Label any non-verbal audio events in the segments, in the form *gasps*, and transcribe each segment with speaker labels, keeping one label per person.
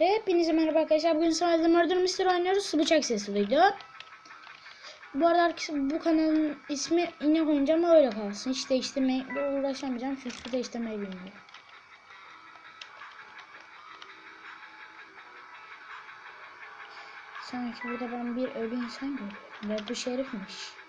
Speaker 1: Hepinize merhaba arkadaşlar. Bugün sadece Murder Mystery oynuyoruz. Bıçak sesli video. Bu arada bu kanalın ismi inek oynayacağım ama öyle kalsın. Hiç değiştirmeye uğraşamayacağım. Çünkü değiştirmeyi bilmiyorum. Sanki burada ben bir ölü insan görüyorum. Ve bu şerifmiş.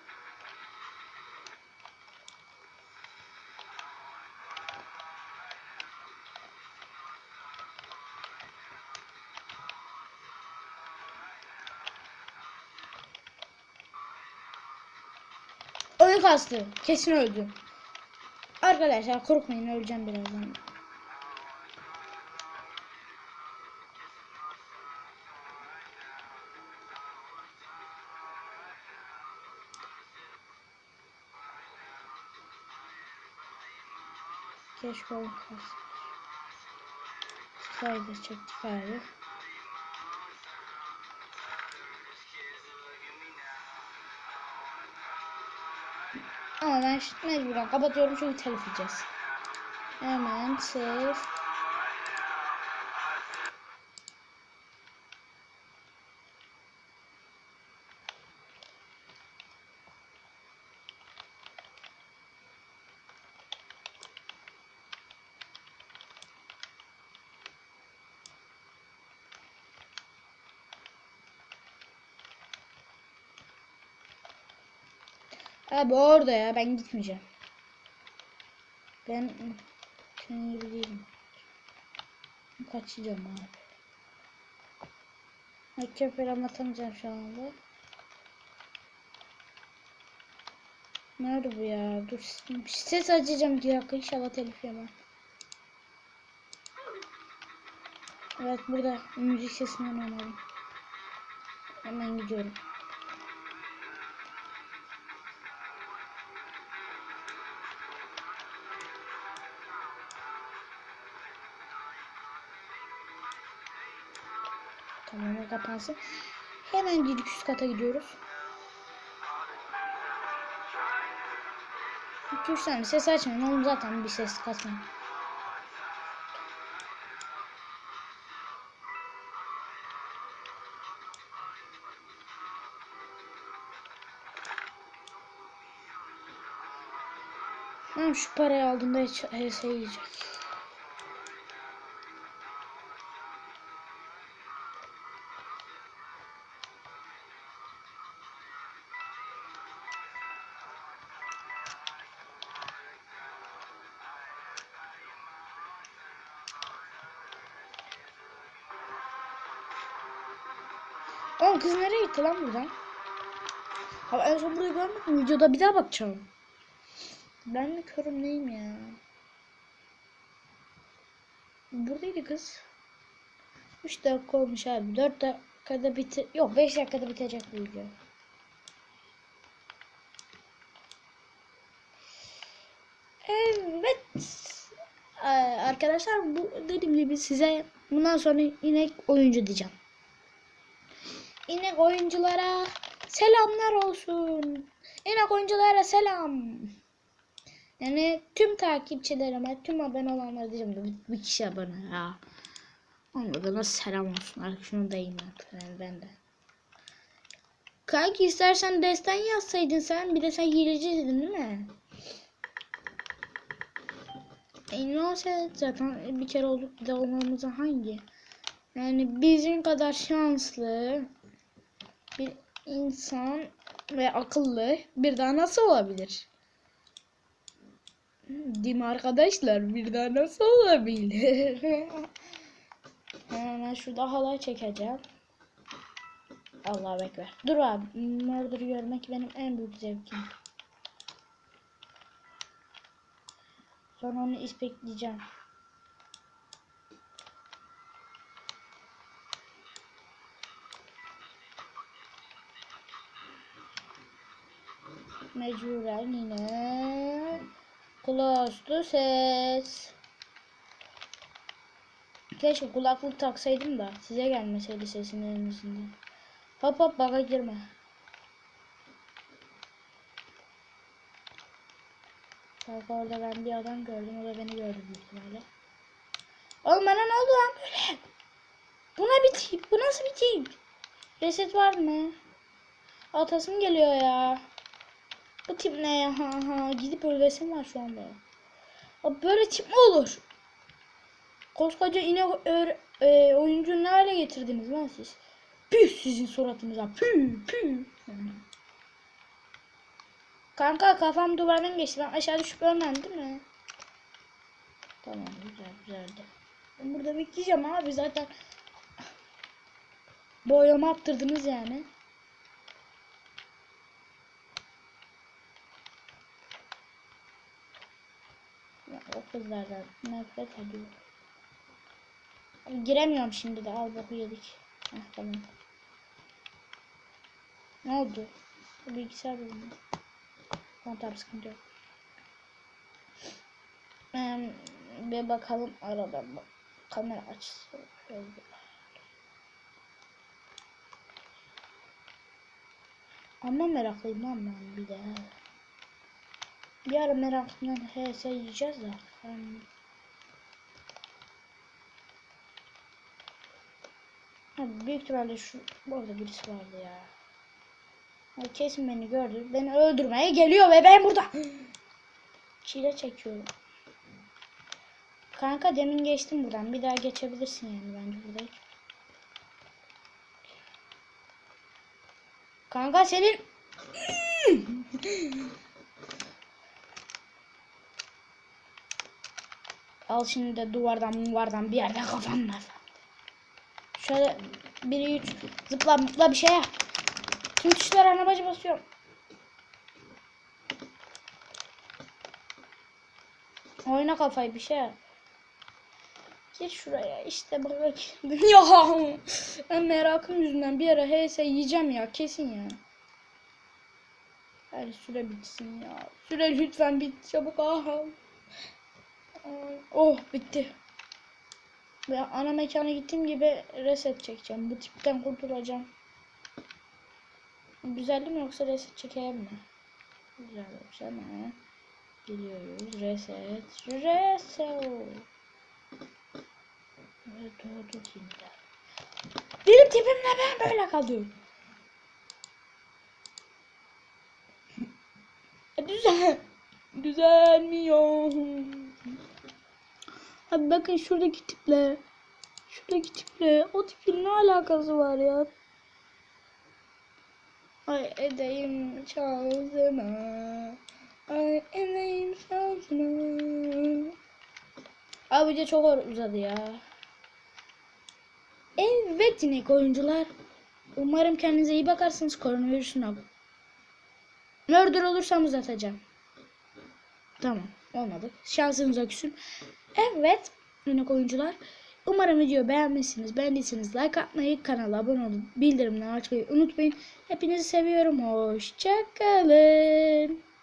Speaker 1: Oyun kastı. Kesin öldüm. Arkadaşlar korkmayın öleceğim birazdan. Keşke kastı. Sayıda çektik abi. Ama ben mecburen kapatıyorum çünkü telif yiyeceğiz. Hemen save. Abi orada ya ben gitmeyeceğim. Ben senin gibi değilim. Kaçacağım abi. Hakem falan atamayacağım şu anda. Nerede bu ya? Dur ses açacağım bir dakika inşallah telif yemem. Evet burada müzik sesinden anladım. Hemen gidiyorum. Tamam o kapansın. Hemen gidip üst kata gidiyoruz. 2-3 tane ses açmayın. Oğlum zaten bir ses kasmayın. Ben şu parayı aldığımda hiç HS yiyecek. Oğlum kız nereye gitti lan buradan? Abi en son burayı görmedim. Videoda bir daha bakacağım. Ben mi körüm neyim ya? Buradaydı kız. 3 dakika olmuş abi. 4 dakikada bitir... Yok 5 dakikada bitecek bu video. Evet. Ee, Arkadaşlar bu dediğim gibi size bundan sonra inek oyuncu diyeceğim. İnek oyunculara selamlar olsun. İnek oyunculara selam. Yani tüm takipçilerime, tüm abone olanlara diyeceğim de bir, kişi abone ya. Onlara selam olsun. Artık şunu dayım artık yani ben de. Kanki istersen destan yazsaydın sen. Bir de sen hileci dedin değil mi? E ne olsa zaten bir kere olduk bir de olmamıza hangi? Yani bizim kadar şanslı bir insan ve akıllı bir daha nasıl olabilir? Mi arkadaşlar? Bir daha nasıl olabilir? *laughs* Hemen şurada halay çekeceğim. Allah bekler. Dur abi. Murder'ı görmek benim en büyük zevkim. Sonra onu ispekleyeceğim. Mecburen yine close to ses. Keşke kulaklık taksaydım da size gelmeseydi sesin en azından. Hop hop baka girme. Bak orada ben bir adam gördüm o da beni gördü büyük ihtimalle. Oğlum bana ne oldu lan böyle? Bu bir tip? Bu nasıl tip? Reset var mı? Atasım geliyor ya. Bu tip ne ya? Ha ha. Gidip ölesim var şu anda. Abi böyle tip mi olur? Koskoca inek öğre- e, oyuncu ne hale getirdiniz lan siz? Püh sizin suratınıza. Püh püh. Kanka kafam duvardan geçti. Ben aşağı düşüp ölmem değil mi? Tamam güzel güzeldi. Ben burada bekleyeceğim abi zaten. Boyama attırdınız yani. Ya, o kızlardan nefret ediyorum. Giremiyorum şimdi de al boku yedik. Heh, tamam. Ne oldu? Bilgisayar bölümü. Tamam tamam sıkıntı yok. Ee, bir bakalım aradan bak. Kamera açısı. Şöyle. Ama meraklıyım lan ben bir de. Bir ara meraklımdan HS yiyeceğiz de. Yani... Ha, büyük ihtimalle şu burada birisi vardı ya. Ha, kesin beni gördü. Beni öldürmeye geliyor ve ben burada *gasps* çile çekiyorum. Kanka demin geçtim buradan. Bir daha geçebilirsin yani bence burada. Kanka senin *laughs* Al şimdi de duvardan duvardan bir yerden *laughs* kafanla. Şöyle biri üç zıpla mutla bir şey yap. Tüm tuşlara anabacı basıyorum. Oyna kafayı bir şey yap. Gir şuraya işte bak. *laughs* ya ben merakım yüzünden bir ara HS yiyeceğim ya kesin ya. Hadi süre bitsin ya. Süre lütfen bit çabuk aha. Oh bitti. Ben ana mekana gittiğim gibi reset çekeceğim. Bu tipten kurtulacağım. Güzel mi yoksa reset çekeyim mi? Güzel olmuş ama. Geliyoruz. Reset. Reset. Ve doğdu şimdi. Benim tipimle ben böyle kalıyorum. *laughs* Güzel. Düzelmiyor. Abi bakın şuradaki tiple. Şuradaki tiple. O tipin ne alakası var ya? Ay edeyim şansıma. Ay edeyim şansıma. Abi video çok uzadı ya. Evet yine oyuncular. Umarım kendinize iyi bakarsınız koronavirüsün abi. Murder olursam uzatacağım. Tamam olmadı. Şansınıza küsün. Evet minik oyuncular. Umarım videoyu beğenmişsiniz. Beğendiyseniz like atmayı, kanala abone olup bildirimleri açmayı unutmayın. Hepinizi seviyorum. Hoşçakalın.